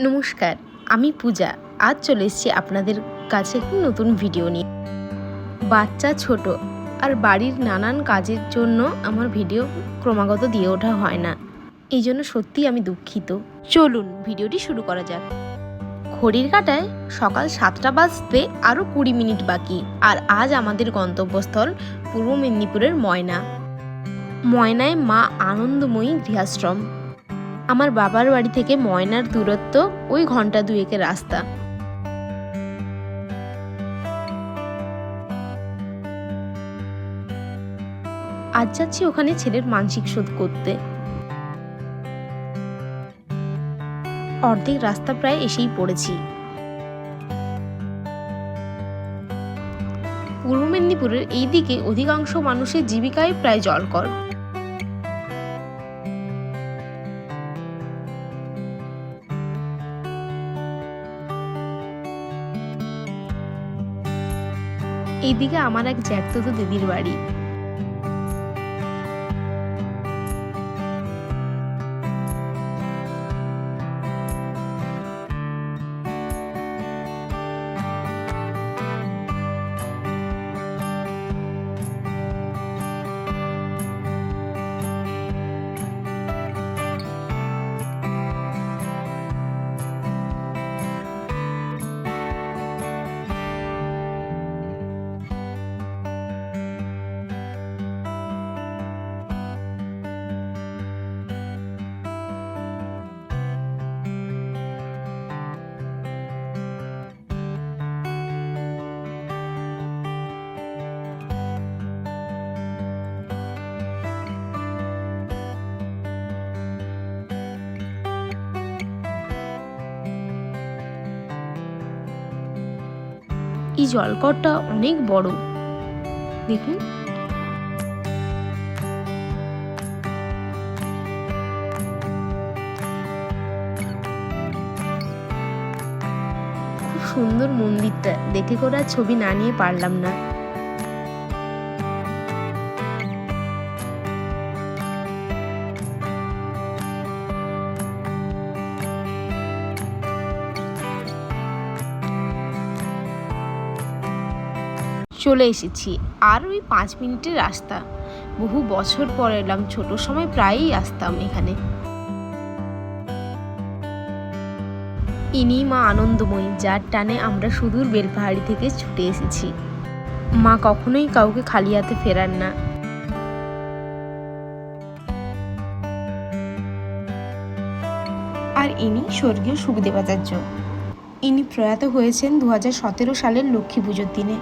নমস্কার, আমি পূজা। আজ চলে এসেছি আপনাদের কাছে একটি নতুন ভিডিও নিয়ে। বাচ্চা ছোট আর বাড়ির নানান কাজের জন্য আমার ভিডিও ক্রমাগত দিয়ে ওঠা হয় না। এই জন্য সত্যিই আমি দুঃখিত। চলুন ভিডিওটি শুরু করা যাক। ঘড়ির কাটায় সকাল সাতটা বাজতে আরও কুড়ি মিনিট বাকি। আর আজ আমাদের গন্তব্যস্থল পূর্ব মেদিনীপুরের ময়না। ময়নায় মা আনন্দময়ী গৃহাশ্রম। আমার বাবার বাড়ি থেকে ময়নার দূরত্ব ওই ঘণ্টা দুয়েকের রাস্তা। আজ যাচ্ছি ওখানে ছেলের মানসিক শোধ করতে। অর্ধেক রাস্তা প্রায় এসেই পড়েছি। পূর্ব মেদিনীপুরের এই দিকে অধিকাংশ মানুষের জীবিকায় প্রায় জলকর। এইদিকে আমার এক জ্যাক্ত দিদির বাড়ি। এই জলকরটা অনেক বড়। দেখুন। খুব সুন্দর মন্দিরটা। দেখে করে ছবি না নিয়ে পারলাম না। চলে এসেছি। আর ওই পাঁচ মিনিটের রাস্তা। বহু বছর পর এলাম, ছোট সময় প্রায়ই আসতাম এখানে। ইনি মা আনন্দময়ী, যার টানে আমরা সুদূর বেলপাহাড়ি থেকে ছুটে এসেছি। মা কখনোই কাউকে খালি হাতে ফেরান না। আর ইনি স্বর্গীয় সুখদেবাচার্য ইনি প্রয়াত হয়েছেন দু হাজার সতেরো সালের লক্ষ্মী পুজোর দিনে।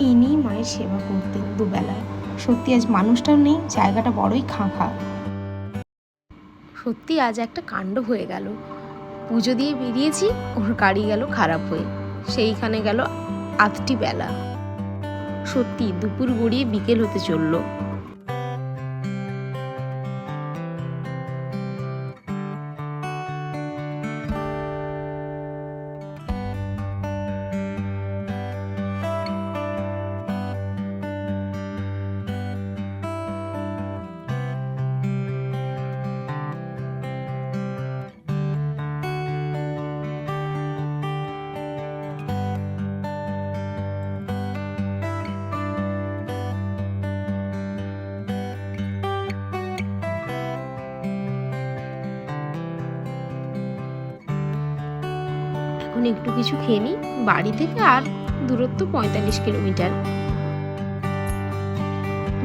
ইনি মায়ের সেবা করতেন দুবেলায়। সত্যি আজ মানুষটাও নেই, জায়গাটা বড়ই খাঁ খাঁ সত্যি আজ একটা কাণ্ড হয়ে গেল। পুজো দিয়ে বেরিয়েছি, ওর গাড়ি গেল খারাপ হয়ে। সেইখানে গেল আধটি বেলা। সত্যি দুপুর গড়িয়ে বিকেল হতে চলল। এখন একটু কিছু খেয়ে নিই। বাড়ি থেকে আর দূরত্ব পঁয়তাল্লিশ কিলোমিটার।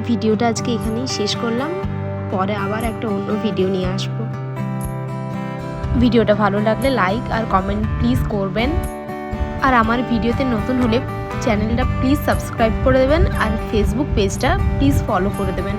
ভিডিওটা আজকে এখানেই শেষ করলাম। পরে আবার একটা অন্য ভিডিও নিয়ে আসব। ভিডিওটা ভালো লাগলে লাইক আর কমেন্ট প্লিজ করবেন। আর আমার ভিডিওতে নতুন হলে চ্যানেলটা প্লিজ সাবস্ক্রাইব করে দেবেন আর ফেসবুক পেজটা প্লিজ ফলো করে দেবেন।